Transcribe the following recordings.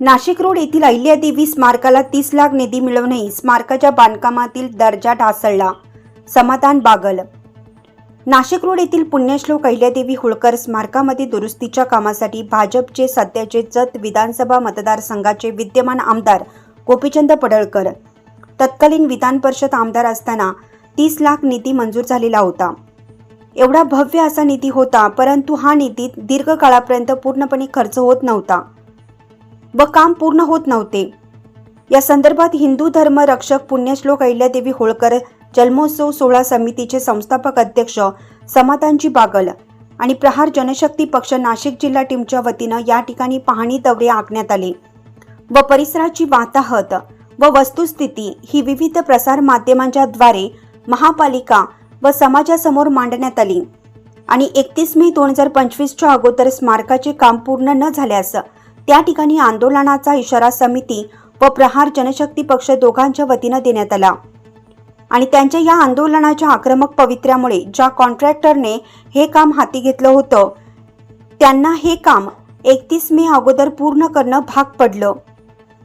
Nashik road येथील अहिल्यादेवी स्मारकाला तीस लाख निधी मिळवूनही स्मारकाच्या बांधकामातील दर्जा ढासळला. समाधान बागल. नाशिक रोड येथील पुण्यश्लोक अहिल्यादेवी होळकर स्मारकामध्ये दुरुस्तीच्या कामासाठी भाजपचे सध्याचे जत विधानसभा मतदारसंघाचे विद्यमान आमदार गोपीचंद पडळकर. तत्कालीन विधान परिषद आमदार असताना तीस लाख निधी मंजूर झालेला होता. एवढा भव्य असा निधी होता परंतु हा निधी दीर्घकाळापर्यंत पूर्णपणे खर्च होत नव्हता. व काम पूर्ण होत नव्हते. या संदर्भात हिंदू धर्म रक्षक पुण्यश्लोक अहिल्यादेवी होळकर जन्मोत्सव सोहळा समितीचे संस्थापक अध्यक्ष समाधानजी बागल आणि प्रहार जनशक्ती पक्ष नाशिक जिल्हा टीमच्या वतीनं या ठिकाणी पाहणी दौरे आखण्यात आले व परिसराची वाताहत व वस्तुस्थिती ही विविध प्रसार माध्यमांच्या द्वारे महापालिका व समाजासमोर मांडण्यात आली आणि एकतीस मे दोन हजार पंचवीसच्या अगोदर स्मारकाचे काम पूर्ण न झाल्यास त्या ठिकाणी आंदोलनाचा इशारा समिती व प्रहार जनशक्ती पक्ष दोघांच्या वतीनं देण्यात आला. आणि त्यांच्या या आंदोलनाच्या आक्रमक पवित्र्यामुळे ज्या कॉन्ट्रॅक्टरने हे काम हाती घेतलं होतं त्यांना हे काम एकतीस मे अगोदर पूर्ण करणं भाग पडलं.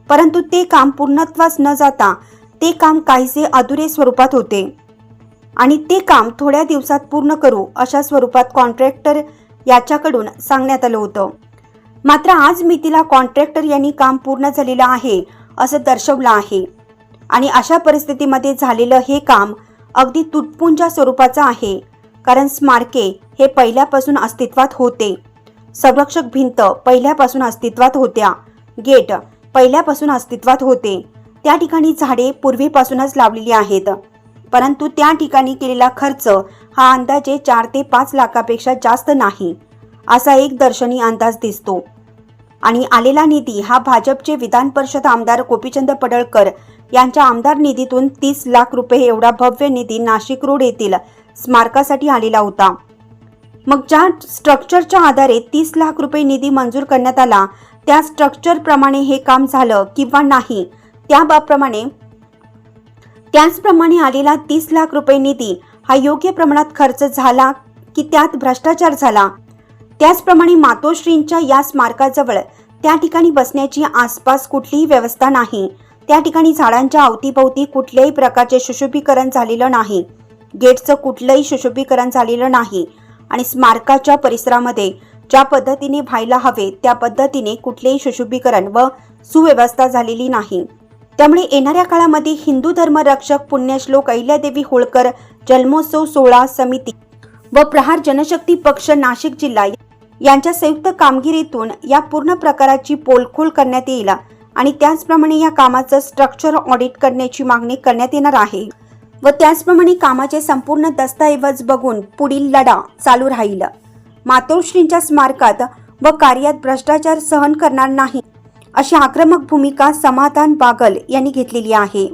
परंतु ते काम पूर्णत्वास न जाता ते काम काहीसे अधुरे स्वरूपात होते. आणि ते काम थोड्या दिवसात पूर्ण करू अशा स्वरूपात कॉन्ट्रॅक्टर याच्याकडून सांगण्यात आलं होतं. मात्र आज मितीला कॉन्ट्रॅक्टर यांनी काम पूर्ण झालेलं आहे असं दर्शवलं आहे. आणि अशा परिस्थितीमध्ये झालेलं हे काम अगदी तुटपुंच्या स्वरूपाचं आहे कारण स्मारके हे पहिल्यापासून अस्तित्वात होते. संरक्षक भिंत पहिल्यापासून अस्तित्वात होत्या गेट पहिल्यापासून अस्तित्वात होते. त्या ठिकाणी झाडे पूर्वीपासूनच लावलेली आहेत परंतु त्या ठिकाणी केलेला खर्च हा अंदाजे चार ते पाच लाखापेक्षा जास्त नाही असा एक दर्शनी अंदाज दिसतो. आणि आलेला निधी हा भाजपचे विधान परिषद आमदार गोपीचंद पडळकर यांच्या आमदार निधीतून तीस लाख रुपये एवढा भव्य निधी नाशिक रोड येथील स्मारकासाठी आलेला होता. मग ज्या स्ट्रक्चरच्या आधारे तीस लाख रुपये निधी मंजूर करण्यात आला त्या स्ट्रक्चर प्रमाणे हे काम झालं किंवा नाही त्याप्रमाणे त्याचप्रमाणे आलेला तीस लाख रुपये निधी हा योग्य प्रमाणात खर्च झाला की त्यात भ्रष्टाचार झाला? त्याचप्रमाणे मातोश्रींच्या या स्मारकाजवळ त्या ठिकाणी बसण्याची आसपास कुठलीही व्यवस्था नाही. त्या ठिकाणी झाडांच्या अवतीभोवती कुठल्याही प्रकारचे सुशोभीकरण झालेलं नाही. गेटचं कुठलंही सुशोभीकरण झालेलं नाही. आणि स्मारकाच्या परिसरामध्ये ज्या पद्धतीने व्हायला हवे त्या पद्धतीने कुठलेही सुशोभीकरण व सुव्यवस्था झालेली नाही. त्यामुळे येणाऱ्या काळामध्ये हिंदू धर्मरक्षक पुण्यश्लोक अहिल्यादेवी होळकर जन्मोत्सव सोहळा समिती व प्रहार जनशक्ती पक्ष नाशिक जिल्हा यांच्या संयुक्त कामगिरीतून या पूर्ण प्रकाराची पोलखोल करण्यात येईल आणि त्याचप्रमाणे या कामाचं स्ट्रक्चर ऑडिट करण्याची मागणी करण्यात येणार आहे. व त्याचप्रमाणे कामाचे संपूर्ण दस्तऐवज बघून पुढील लढा चालू राहील. मातोश्रींच्या स्मारकात व कार्यात भ्रष्टाचार सहन करणार नाही अशी आक्रमक भूमिका समाधान बागल यांनी घेतलेली आहे.